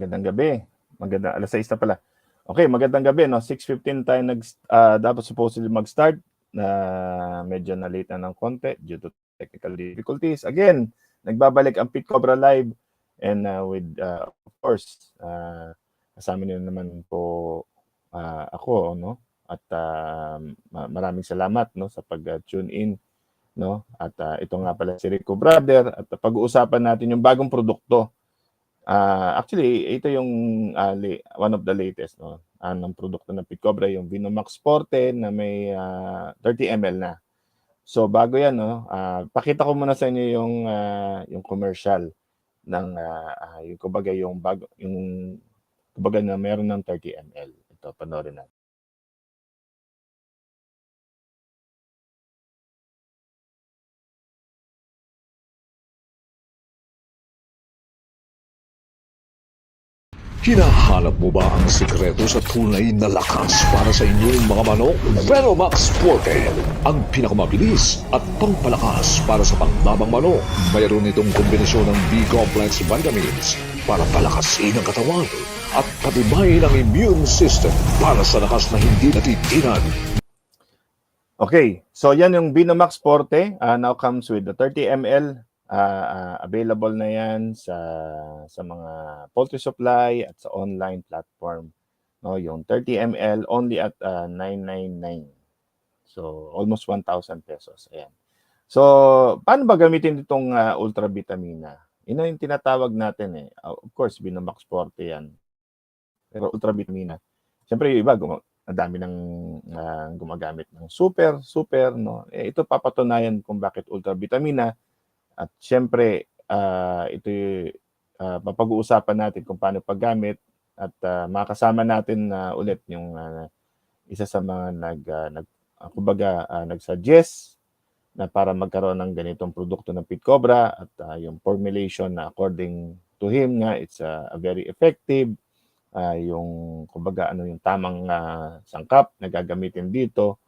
Magandang gabi. Maganda alas 6 na pala. Okay, magandang gabi no. 6:15 tayo nag ah, dapat supposedly mag-start na medyo na late na ng konti due to technical difficulties. Again, nagbabalik ang Pit Cobra Live and uh, with uh, of course uh, kasama naman po ah, ako no at ma- maraming salamat no sa pag-tune in no at ah, ito nga pala si Rico Brother at pag-uusapan natin yung bagong produkto Ah, actually, ito yung li- one of the latest no, ah, ng produkto ng Picobra, yung Vinomax Forte na may ah, 30 ml na. So bago 'yan no, ah, pakita ko muna sa inyo yung ah, yung commercial ng ah, ah, yung kumbaga yung bago yung kumbaga na meron ng 30 ml. Ito panoorin natin. Hinahanap mo ba ang sikreto sa tunay na lakas para sa inyong mga manok? Veromax Forte, ang pinakamabilis at pangpalakas para sa panglabang manok. Mayroon itong kombinasyon ng B-complex vitamins para palakasin ang katawan at patibayin ang immune system para sa lakas na hindi natitinan. Okay, so yan yung Vinomax Forte ah, now comes with the 30 ml ah, ah, available na yan sa sa mga poultry supply at sa online platform. No, yung 30 ml only at ah, 999. So almost 1,000 pesos. Ayan. So paano ba gamitin itong ah, ultra vitamina? Yun ang tinatawag natin eh. Of course, Vinomax Forte yan. Pero ultra vitamina. Siyempre yung iba guma- ang dami ng ah, gumagamit ng super, super, no? Eh, ito papatunayan kung bakit ultra vitamina at syempre ah, ito y- ah, papag-uusapan natin kung paano paggamit at ah, makasama natin na ulit yung ah, isa sa mga nag ah, nag ah, kumbaga ah, nag-suggest na para magkaroon ng ganitong produkto ng Pit Cobra at ah, yung formulation na according to him nga it's ah, a very effective ah, yung kumbaga ano yung tamang ah, sangkap na gagamitin dito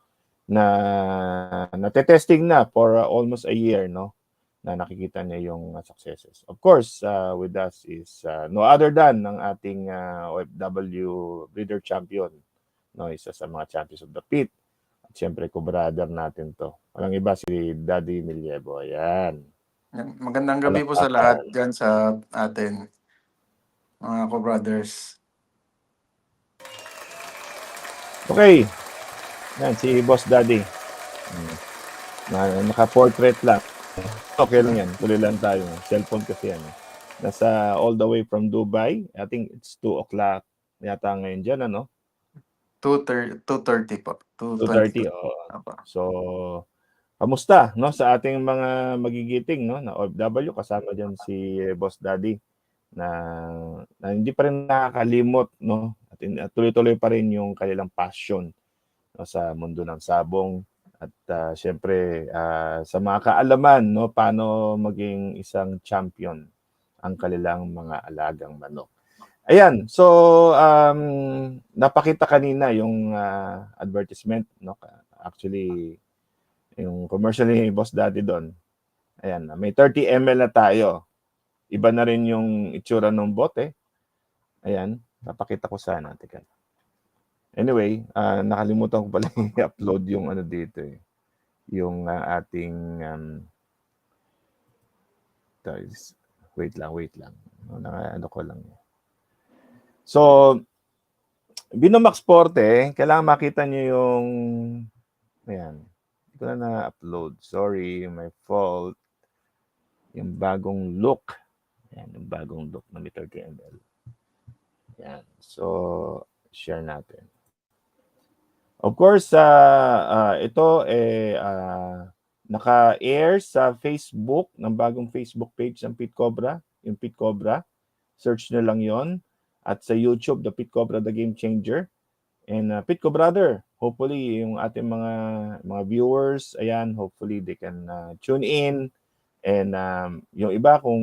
na natetesting na for ah, almost a year no na nakikita niya yung ah, successes. Of course, ah, with us is ah, no other than ng ating ah, OFW breeder champion no isa sa mga champions of the pit. At syempre ko brother natin to. Walang iba si Daddy Milievo. Ayan. Yan. Magandang gabi po sa lahat dyan sa atin, mga ko-brothers. Okay. Yan, si Boss Daddy. Hmm. Na, naka-portrait lang. Okay lang yan. Tuloy lang tayo. Cellphone kasi yan. Nasa all the way from Dubai. I think it's 2 o'clock yata ngayon dyan, ano? 2:30 2:30 po. 2.30. 2:20. Oh. So, kamusta, no? Sa ating mga magigiting, no? Na OFW, kasama dyan si Boss Daddy na, na hindi pa rin nakakalimot, no? At, in- at tuloy-tuloy pa rin yung kanilang passion no, sa mundo ng sabong. At ah, syempre, ah, sa mga kaalaman, no, paano maging isang champion ang kanilang mga alagang manok. Ayan, so um, napakita kanina yung ah, advertisement, no? Actually, yung commercial ni Boss Daddy doon. Ayan, may 30 ml na tayo. Iba na rin yung itsura ng bote. Ayan, papakita ko sana. Teka. Anyway, ah, nakalimutan ko pala i-upload yung ano dito eh. Yung ah, ating um, guys, wait lang, wait lang. No, naka, ano ko lang. So, Binomax Forte, kailangan makita niyo yung ayan. Hindi na na-upload. Sorry, my fault. Yung bagong look. Ayan, yung bagong look na may 30 ml. Ayan. So, share natin. Of course, ah ah, ito eh ah, naka-air sa Facebook, ng bagong Facebook page ng Pit Cobra, yung Pit Cobra. Search nyo lang yon At sa YouTube, The Pit Cobra, The Game Changer. And uh, Pitco Brother, hopefully yung ating mga mga viewers, ayan, hopefully they can uh, tune in. And um, yung iba kung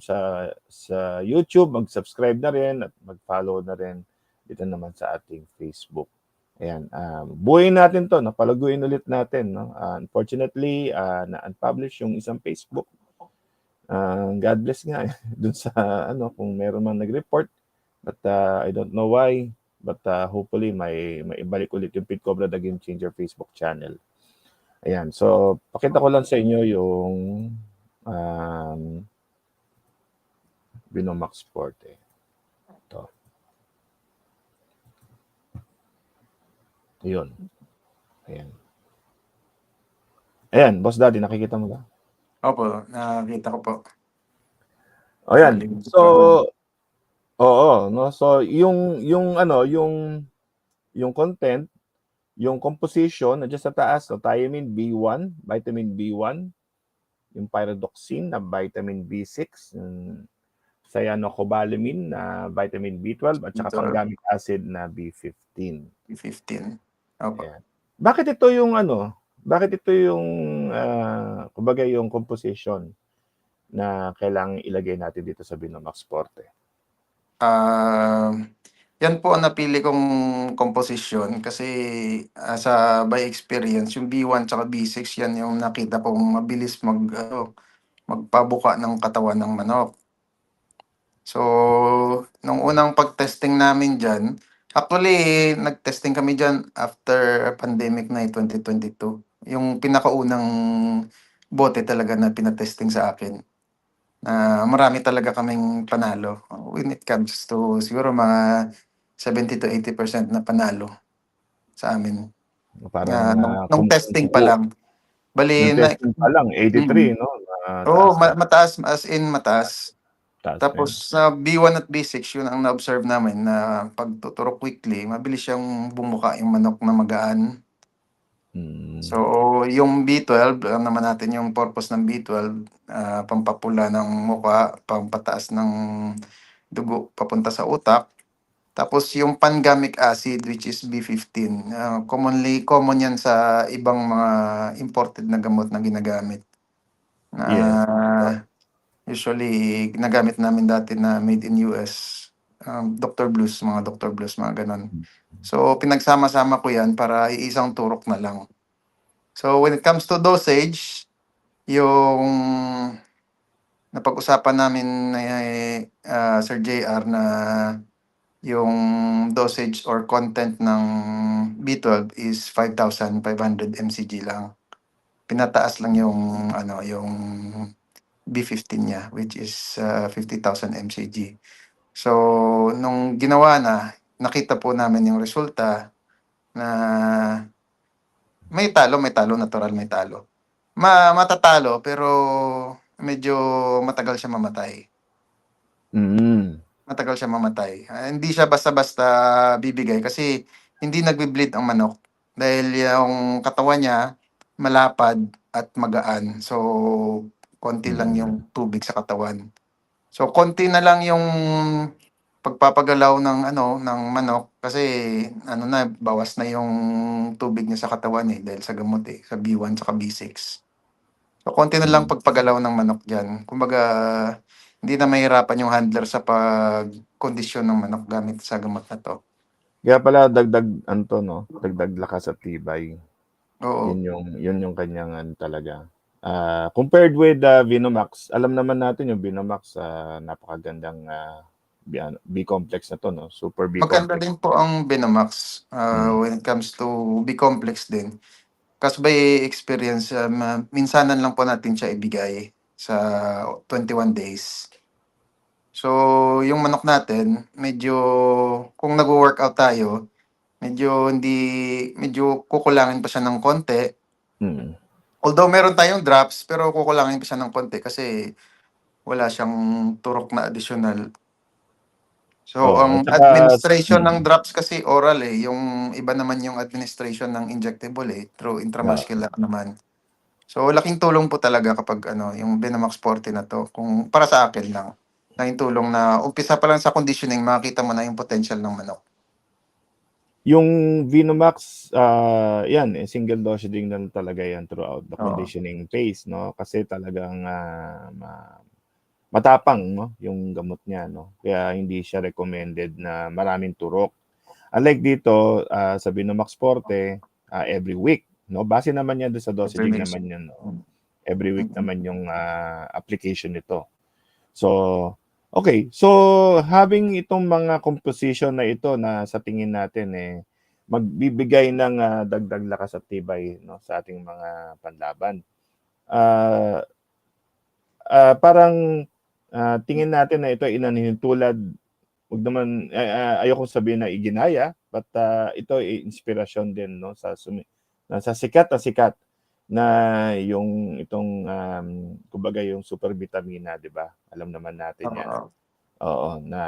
sa sa YouTube, mag-subscribe na rin at mag-follow na rin dito naman sa ating Facebook. Ayan, um, buuin natin to, napalaguin ulit natin. No? Uh, unfortunately, uh, na-unpublish yung isang Facebook. Uh, God bless nga dun sa ano kung meron man nag-report But uh, I don't know why. But uh, hopefully may maibalik ulit yung Pit Cobra The Game Changer Facebook channel. Ayan. So, pakita ko lang sa inyo yung um, Binomax Sport. Eh. Yun. Ayan. Ayan, Boss Daddy, nakikita mo ba? Opo, nakita ko po. O yan. So, oo, no? So, yung, yung ano, yung, yung content, yung composition, nandiyan sa taas, so thiamine B1, vitamin B1, yung pyridoxine na vitamin B6, yung cyanocobalamin na vitamin B12, at saka B12. panggamic acid na B15. 15. Opo. Ayan. Bakit ito yung ano? Bakit ito yung ah, kumbaga yung composition na kailangang ilagay natin dito sa Binomax Forte? Ah, yan po ang napili kong composition kasi ah, sa by experience, yung B1 tsaka B6 yan yung nakita kong mabilis mag ano, magpabuka ng katawan ng manok. So, nung unang pag-testing namin dyan, actually, nag-testing kami dyan after pandemic na eh, 2022. Yung pinakaunang bote talaga na pinatesting sa akin. Na marami talaga kaming panalo when it comes to siguro mga 70 to 80% na panalo sa amin. Parang Na, nung, ah, nung testing pa lang. Bali, Nung na, testing pa lang, 83, no? Na Oo, taas ma- na- mataas, as in mataas. Taas Tapos sa B1 at B6, yun ang na-observe namin na pag tuturok quickly, mabilis siyang bumuka yung manok na magaan. Mm. So, yung B12, alam naman natin yung purpose ng B12, ah, pampapula ng muka, pampataas ng dugo papunta sa utak. Tapos yung pangamic acid which is B15, ah, commonly common yan sa ibang mga imported na gamot na ginagamit. Na usually ginagamit namin dati na made in US. Um, Dr. Blues, mga Dr. Blues, mga ganon. So, pinagsama-sama ko yan para iisang turok na lang. So, when it comes to dosage, yung napag-usapan namin na uh, Sir JR na yung dosage or content ng B12 is 5,500 mcg lang. Pinataas lang yung ano yung B15 niya which is uh, 50,000 mcg. So nung ginawa na, nakita po namin yung resulta na may talo, may talo, natural may talo. Ma matatalo pero medyo matagal siya mamatay Mm. matagal siya mamatay. Ah, hindi siya basta-basta bibigay kasi hindi nagbi-bleed ang manok dahil yung katawan niya malapad at magaan. So konti lang Mm. yung tubig sa katawan. So konti na lang yung pagpapagalaw ng ano ng manok kasi ano na bawas na yung tubig niya sa katawan eh dahil sa gamot eh sa B1 at B6. So konti na lang Mm. pagpagalaw ng manok diyan. Kumbaga hindi na mahirapan yung handler sa pagkondisyon ng manok gamit sa gamot na to. Kaya pala dagdag anto no, dagdag lakas at tibay. Oo. Yun yung yun yung kanyang ano talaga. Ah, compared with uh, Vinomax, alam naman natin yung Vinomax uh, napakagandang ah, B, ano, B complex na to no, super B Maganda din po ang Benomax uh, Mm. when it comes to B-complex din. Kasi by experience, um, uh, minsanan lang po natin siya ibigay sa 21 days. So, yung manok natin, medyo, kung nag-workout tayo, medyo hindi, medyo kukulangin pa siya ng konti. Mm. Although meron tayong drops, pero kukulangin pa siya ng konti kasi wala siyang turok na additional. So, Oo, ang at saka- administration ng Mm. drops kasi oral eh. Yung iba naman yung administration ng injectable eh. Through intramuscular naman. So, laking tulong po talaga kapag ano, yung Benamax 40 na to. Kung para sa akin lang. Laking tulong na umpisa pa lang sa conditioning, makita mo na yung potential ng manok. Yung Vinomax, ah yan, eh, single dosaging na talaga yan throughout the Oo. conditioning phase, no? Kasi talagang ah, ma- matapang, no? Yung gamot niya, no? Kaya hindi siya recommended na maraming turok. Unlike dito, ah, sa Vinomax Forte, ah, every week, no? Base naman yan doon sa dosaging week. naman yun, no? Mm. Every week Mhm. naman yung ah, application nito. So, Okay, so having itong mga composition na ito na sa tingin natin eh magbibigay ng ah, dagdag lakas at tibay no sa ating mga panlaban. Ah ah, parang ah, tingin natin na ito ay inanihintulad wag naman ay- ay- ayokong sabihin na iginaya but ah, ito ay inspirasyon din no sa sumi, na sa sikat na sikat na yung itong um, kumbaga yung super vitamina, 'di ba? Alam naman natin 'yan. Oo. Oo, na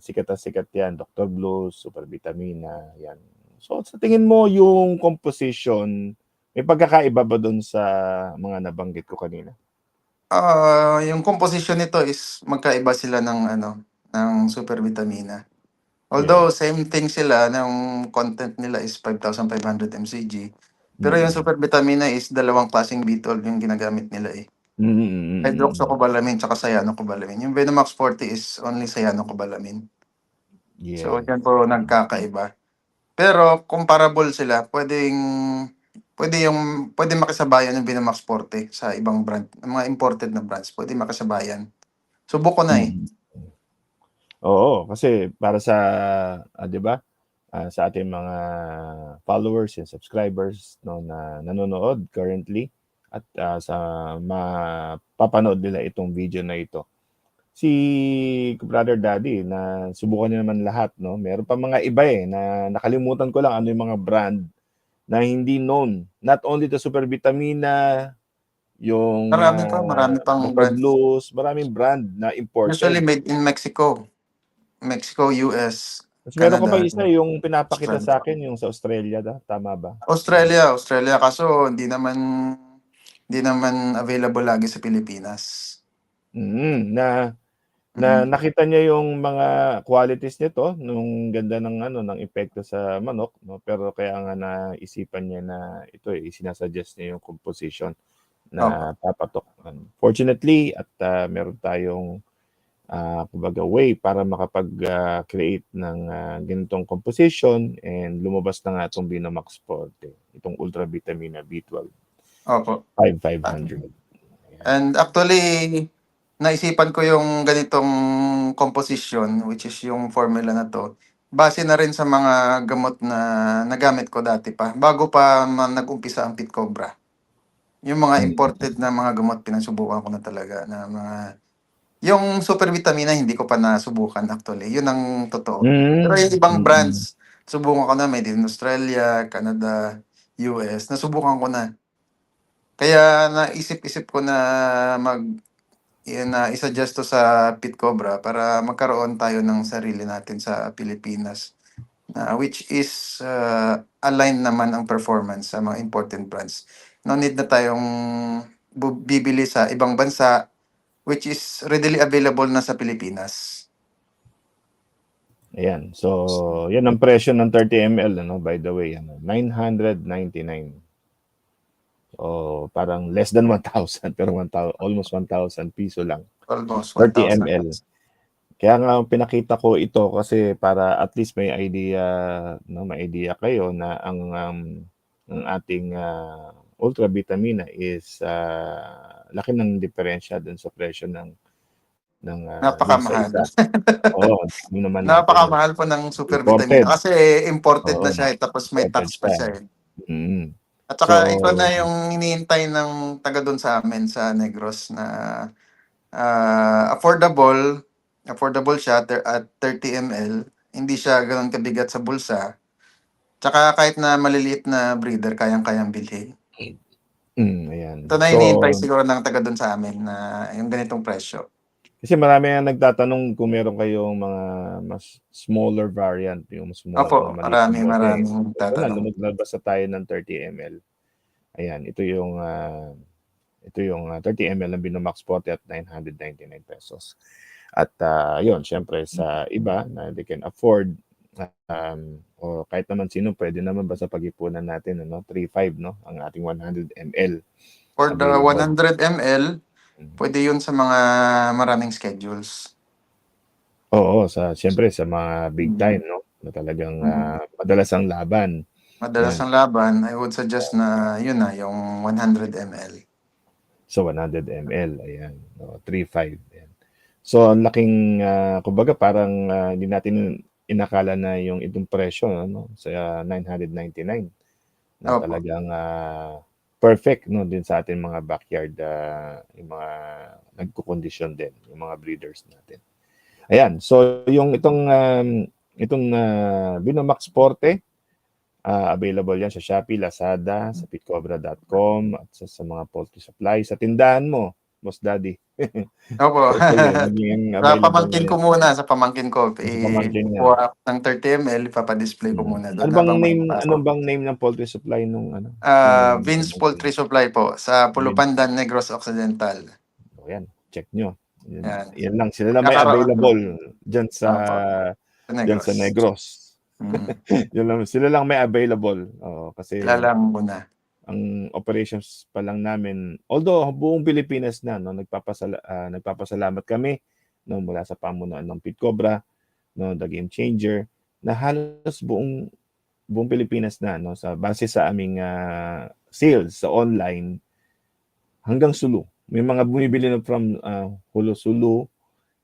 sikat na sikat 'yan, Dr. Blues, super vitamina, 'yan. So sa tingin mo yung composition may pagkakaiba ba doon sa mga nabanggit ko kanina? Ah, yung composition nito is magkaiba sila ng ano, ng super vitamina. Although same thing sila, ng content nila is 5,500 mcg. Pero yung Mm. super vitamina is dalawang klaseng bitol yung ginagamit nila eh. Mm, mm, mm, mm. Hydroxycobalamin tsaka cyanocobalamin. Yung Venomax 40 is only cyanocobalamin. Yeah. So yan po nagkakaiba. Pero comparable sila, pwedeng pwede yung pwede makisabayan yung Venomax 40 sa ibang brand, mga imported na brands, pwede makisabayan. Subok ko na eh. Mm. Oo, kasi para sa ah, 'di ba? Ah, sa ating mga followers and subscribers no na nanonood currently at ah, sa mapapanood nila itong video na ito. Si Brother Daddy na subukan niya naman lahat no. Meron pa mga iba eh na nakalimutan ko lang ano yung mga brand na hindi known. Not only the Super Vitamina, yung Marami pa, ah, marami pang Dr. brand. Blues, maraming brand na imported. Usually made in Mexico. Mexico, US. Mas meron ko pa isa yung pinapakita Australia. sa akin yung sa Australia da, tama ba? Australia, Australia kaso hindi naman hindi naman available lagi sa Pilipinas. Mm, na na Mhm. nakita niya yung mga qualities nito nung ganda ng ano ng epekto sa manok no pero kaya nga naisipan niya na ito eh sinasuggest niya yung composition na papatok. Fortunately at ah, meron tayong ah kumbaga way para makapag-create ng ah, ganitong composition and lumabas na nga itong Binomax Forte, itong Ultra Vitamina B12 Opo. 5500. And actually, naisipan ko yung ganitong composition, which is yung formula na to, base na rin sa mga gamot na nagamit ko dati pa, bago pa nag-umpisa ang Pit Cobra. Yung mga Mm. imported na mga gamot, pinasubukan ko na talaga na mga... Yung super vitamina, hindi ko pa nasubukan actually. Yun ang totoo. Mm. Pero yung ibang Mm. brands, subukan ko na, made in Australia, Canada, US, nasubukan ko na. Kaya naisip-isip ko na mag na isa-adjust to sa Pit Cobra para magkaroon tayo ng sarili natin sa Pilipinas. na which is uh, align naman ang performance sa mga important brands. No need na tayong bibili sa ibang bansa which is readily available na sa Pilipinas. Ayan. So, yan ang presyo ng 30 ml ano by the way, ano, 999. So, parang less than 1,000 pero 1,000 almost 1,000 piso lang. Almost 30 1,000. ml. Kaya nga pinakita ko ito kasi para at least may idea, no, may idea kayo na ang um, ang ating ah, ultra vitamina is ah, laki ng diferensya dun sa presyo ng ng ah, Napakamahal. Oo, hindi naman Napakamahal po ng super Imported. vitamina kasi imported na Oo. siya eh, tapos may tax pa siya. eh. Mm. At saka So- ito na yung iniintay ng taga doon sa amin sa Negros na ah, affordable, affordable siya at 30 ml. Hindi siya ganoon kabigat sa bulsa. Tsaka kahit na maliliit na breeder, kayang-kayang bilhin. Mm, ayan. Ito na So, iniintay siguro ng taga doon sa amin na yung ganitong presyo. Kasi marami nga nagtatanong kung meron kayong mga mas smaller variant, yung mas small Opo, na maliit marami, na bote. maraming Ito na, tatanong. lumaglabas na tayo ng 30 ml. Ayan, ito yung ah, ito yung ah, 30 ml ng Binomax Forte at 999 pesos. At ah, yun, syempre sa iba na they can afford um, o kahit naman sino pwede naman basta pag-ipunan natin ano 35 no ang ating 100 ml. For the Available. 100 ml, Mhm. pwede yun sa mga maraming schedules. Oo, sa syempre sa mga big Mhm. time no na talagang ah, madalas ang laban. Madalas ang laban, I would suggest na yun na, yung 100 ml. So 100 ml, ayan. No, 3.5. Ayan. So ang laking ah, kumbaga parang ah, hindi natin inakala na yung itong presyo ano sa 999 na Opo. talagang ah, perfect no din sa ating mga backyard ah, yung mga nagko-condition din yung mga breeders natin. Ayan, so yung itong um, itong uh, Binomax Forte ah, available yan sa Shopee, Lazada, sa pitcobra.com at sa, sa mga poultry supply sa tindahan mo, Boss Daddy. Opo. Sa pamangkin ko yan. muna, sa pamangkin ko. Kuha ako ng 30 ml, ipapadisplay ko muna doon. Ano bang name ano bang name ng poultry supply nung ano? Nung- Vince Poultry Supply po sa Pulupandan, Negros Occidental. So, yan, check nyo. Yan, Yan. yan lang sila lang may available diyan sa Sa diyan sa Negros. Mm. Yun lang, sila lang may available. Oo, kasi Kilala mo na. Ang operations pa lang namin. Although buong Pilipinas na no nagpapasala, ah, nagpapasalamat kami no mula sa pamunuan ng Pit Cobra no the game changer na halos buong buong Pilipinas na no sa base sa aming ah, sales sa online hanggang Sulu. May mga bumibili na from ah, Hulo Sulu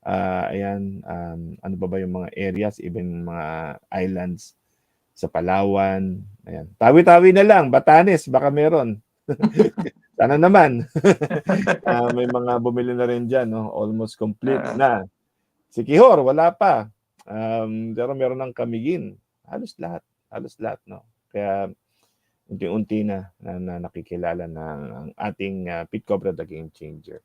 ah, ayan um, ano ba ba yung mga areas even mga islands sa Palawan. Ayan. Tawi-tawi na lang, Batanes, baka meron. Sana naman. Ah, may mga bumili na rin dyan, no? almost complete Ah. na. Si Kihor, wala pa. Um, pero meron ng Kamigin. Halos lahat. Halos lahat. No? Kaya unti-unti na, na, na nakikilala na ang ating uh, Pit Cobra the Game Changer.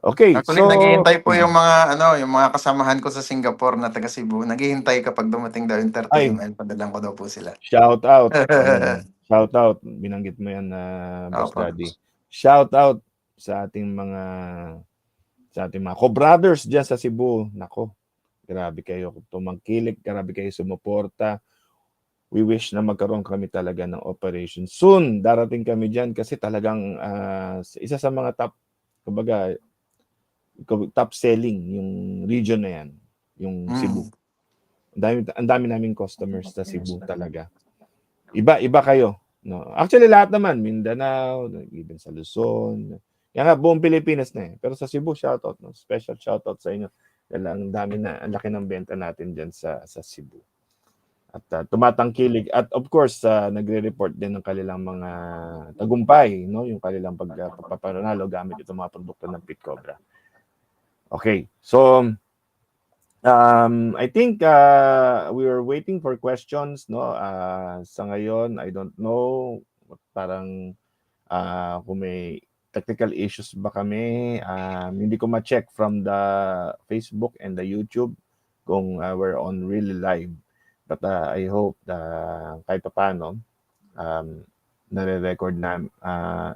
Okay, Actually, so... naghihintay po yung mga ano, yung mga kasamahan ko sa Singapore na taga Cebu. Naghihintay kapag dumating daw yung 30 Ay. ml, padalang ko daw po sila. Shout out. Mm, shout out. Binanggit mo yan na Boss Opo. Daddy. Shout out sa ating mga sa ating mga co-brothers diyan sa Cebu. Nako. Grabe kayo tumangkilik, grabe kayo sumuporta. We wish na magkaroon kami talaga ng operation soon. Darating kami diyan kasi talagang ah, isa sa mga top kumbaga top selling yung region na yan, yung Mm. Cebu. Ang dami, ang dami naming customers sa Cebu talaga. Iba, iba kayo. No? Actually, lahat naman. Mindanao, even sa Luzon. Yan nga, buong Pilipinas na eh. Pero sa Cebu, shoutout. No? Special shoutout sa inyo. Dahil ang dami na, ang laki ng benta natin dyan sa, sa Cebu. At uh, tumatangkilig. At of course, uh, nagre-report din ng kanilang mga tagumpay, no? yung kanilang pag, uh, pagpapanalo gamit itong mga produkto ng Pit Cobra. Okay, so um, I think uh, we were waiting for questions, no? Uh, sa ngayon, I don't know, parang uh, kung may technical issues ba kami, um, hindi ko ma-check from the Facebook and the YouTube kung uh, we're on really live. But uh, I hope na kahit pa paano, um, nare-record na, uh,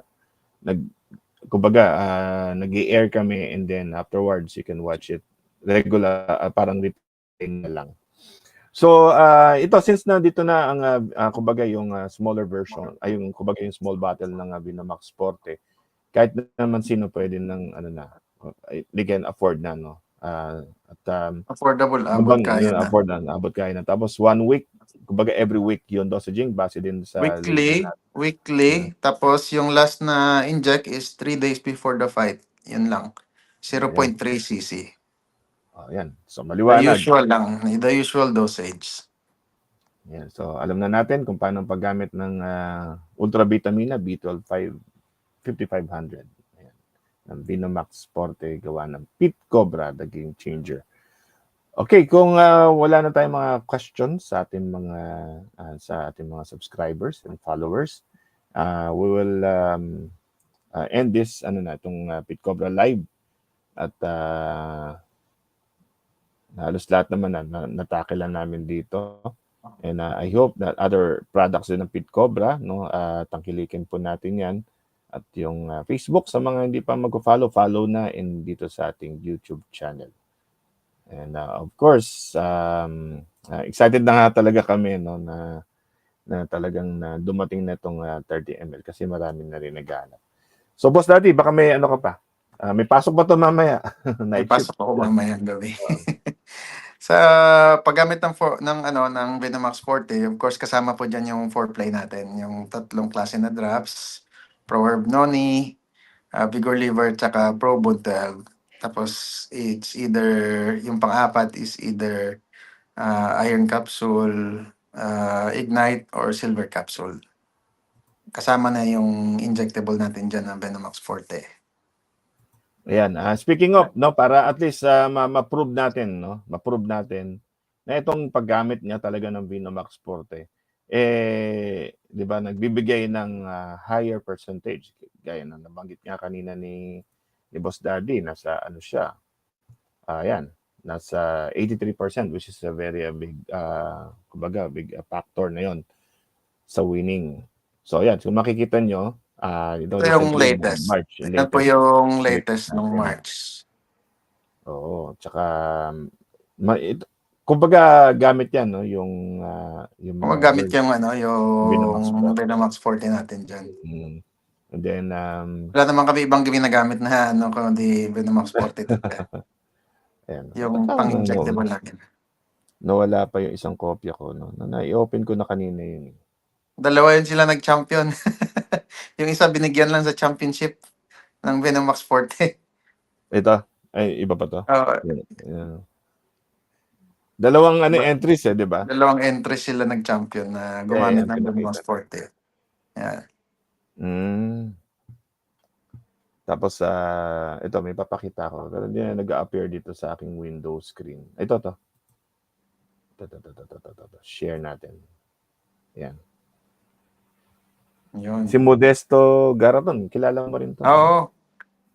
nag, kumbaga, uh, nag-air kami and then afterwards you can watch it regular, uh, parang replay na lang. So, uh, ito, since na dito na ang, uh, uh, kumbaga, yung uh, smaller version, ay yung, kumbaga, yung small bottle ng uh, Vinamax Forte, kahit naman sino pwede ng, ano na, they can afford na, no? Uh, at, um, Affordable, abot Habang kaya na. afford na, abot kaya na. Tapos one week, kumbaga every week yung dosaging base din sa Weekly, weekly. Tapos yung last na inject is 3 days before the fight. Yun lang. 0.3 cc. Oh, yan. So The maliwanag. usual lang. The usual dosage. Yan. So alam na natin kung paano paggamit ng uh, ultravitamina B12 5 5500. Ayan. Ng Vinomax Forte gawa ng Pit Cobra, the game changer. Okay, kung uh, wala na tayong mga questions sa ating mga uh, sa ating mga subscribers and followers, uh, we will um, uh, end this ano na itong uh, Pit Cobra live at uh, halos lahat naman na, na natakilan namin dito. And uh, I hope that other products din ng Pit Cobra, no, uh, tangkilikin po natin 'yan. At yung uh, Facebook sa mga hindi pa mag-follow, follow na in dito sa ating YouTube channel. And uh, of course, um, uh, excited na nga talaga kami no na na talagang na dumating na itong uh, 30 ml kasi marami na rin naghanap. So boss daddy, baka may ano ka pa? Ah, may pasok ba to mamaya? May pasok ako mamayang gabi. sa paggamit ng for, ng ano ng Venomax Forte, of course kasama po diyan yung foreplay natin, yung tatlong klase na drops, Pro Herb Noni, uh, Vigor Liver, tsaka Pro Bone 12. Tapos it's either yung pang-apat is either ah, iron capsule, ah, ignite or silver capsule. Kasama na yung injectable natin dyan ng Venomax Forte. Ayan. ah, speaking of, no, para at least ah, ma- ma-prove natin, no, ma-prove natin na itong paggamit niya talaga ng Vinomax Forte, eh, di ba, nagbibigay ng ah, higher percentage. Gaya na nabanggit nga kanina ni, ni Boss Daddy, nasa ano siya, ayan, nasa 83% which is a very uh, big, uh, kumbaga, big uh, factor na yon sa winning. So, ayan, kung makikita nyo, ah ito, Ito yung latest. March, yung Yan po latest. yung latest nung March. Oo, tsaka ma, it, kumbaga gamit 'yan no, yung ah, yung Kung mga words. yung ano, yung. Venomax Forte natin dyan. Mm. And then um Wala naman kami ibang ginagamit na ano, kundi Venomax Forte. talaga. ayan. yung Baka, pang-injectable no, natin. nawala pa yung isang kopya ko no. Na, na-open ko na kanina yun. eh. Dalawa yun sila nag-champion. yung isa binigyan lang sa championship ng Venomax Forte. Ito, ay iba pa to. Oo, Yan, yan. Dalawang ano entries eh, 'di ba? dalawang entry sila nag-champion na gumamit Yeah, ng Venomax. Forte. Yeah. Mm. Tapos sa ito may papakita ko. Pero hindi na nag-appear dito sa aking Windows screen. Ito to. Ito, ito, ito, ito, ito, ito, ito. Share natin. Yan. Yun. Si Modesto Garaton, kilala mo rin to. Oo.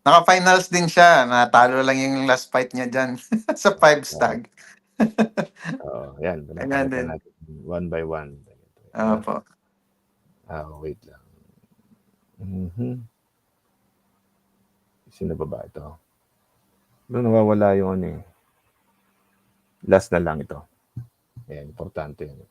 Naka-finals din siya. Natalo lang yung last fight niya dyan sa five stag. Oo, yan. Ayan Pinapakita din. natin one by one. Oo po. Ah, wait lang. Mhm. Sino ba ba ito? Doon nawawala yung ano eh. Last na lang ito. Ayan, importante yun.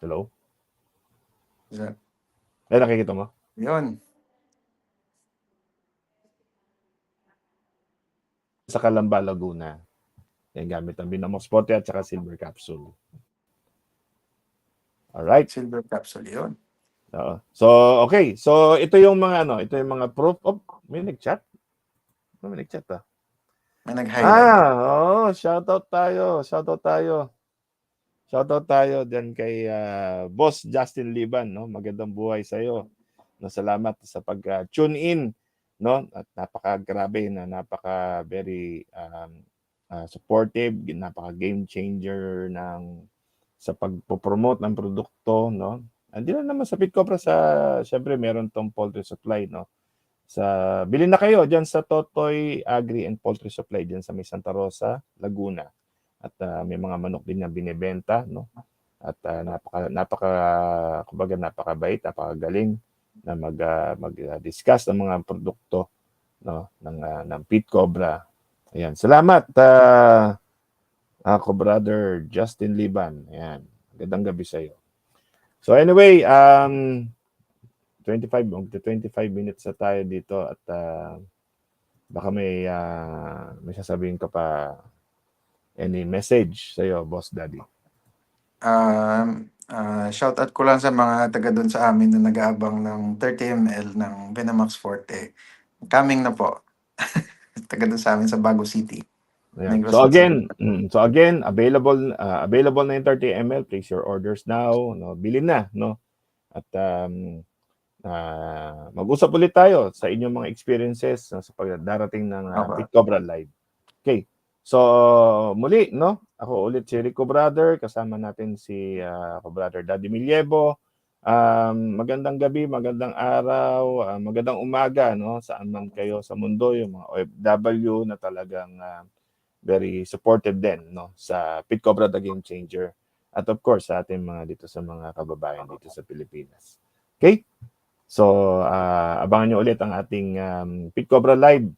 Hello? Yan. Ay, nakikita mo? Yun. Sa Calamba, Laguna. Yan, gamit ang Binamox Pote at saka Silver Capsule. Alright. Silver capsule yun. Oo. So, okay. So, ito yung mga ano, ito yung mga proof. Oh, may nag-chat? May nag-chat ah? May nag-highlight. Ah, oh, shoutout tayo. Shoutout tayo. Shoutout tayo diyan kay ah, Boss Justin Liban, no? Magandang buhay sa iyo. No, salamat sa pag-tune in, no? At napaka-grabe na napaka very um, ah, supportive, napaka game changer ng sa pagpo-promote ng produkto, no? Hindi na naman sa Pit Cobra sa syempre meron tong poultry supply, no? Sa bilhin na kayo diyan sa Totoy Agri and Poultry Supply diyan sa May Santa Rosa, Laguna. At ah, may mga manok din na binebenta, no? At ah, napaka napaka kumbaga napakabait, napakagaling na mag ah, mag-discuss ng mga produkto no ng ah, ng Pit Cobra. Ayan. Salamat ah ako brother Justin Liban. Ayan. Magandang gabi sa iyo. So anyway, um 25 magti 25 minutes na tayo dito at ah, baka may ah, may sasabihin ka pa any message sa iyo, Boss Daddy. Um, ah, shout out ko lang sa mga taga doon sa amin na nag-aabang ng 30 ml ng Venomax Forte. Coming na po. taga doon sa amin sa Bago City. Ayan. So again, mm, so again, available ah, available na yung 30 ml. Place your orders now, no. Bilhin na, no. At um ah, mag-usap ulit tayo sa inyong mga experiences no, sa pagdarating ng uh, Okay. Pit Cobra Live. Okay. So muli, no. Ako ulit si Rico Brother, kasama natin si ako brother Daddy Milievo. Um, magandang gabi, magandang araw, ah, magandang umaga, no, saan man kayo sa mundo, yung mga OFW na talagang ah, very supportive din no sa Pit Cobra the Game Changer at of course sa ating mga dito sa mga kababayan dito sa Pilipinas. Okay? So ah, abangan niyo ulit ang ating um, Pit Cobra Live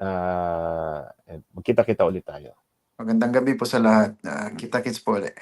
and magkita-kita ulit tayo. Magandang gabi po sa lahat. Ah, kita-kits po ulit.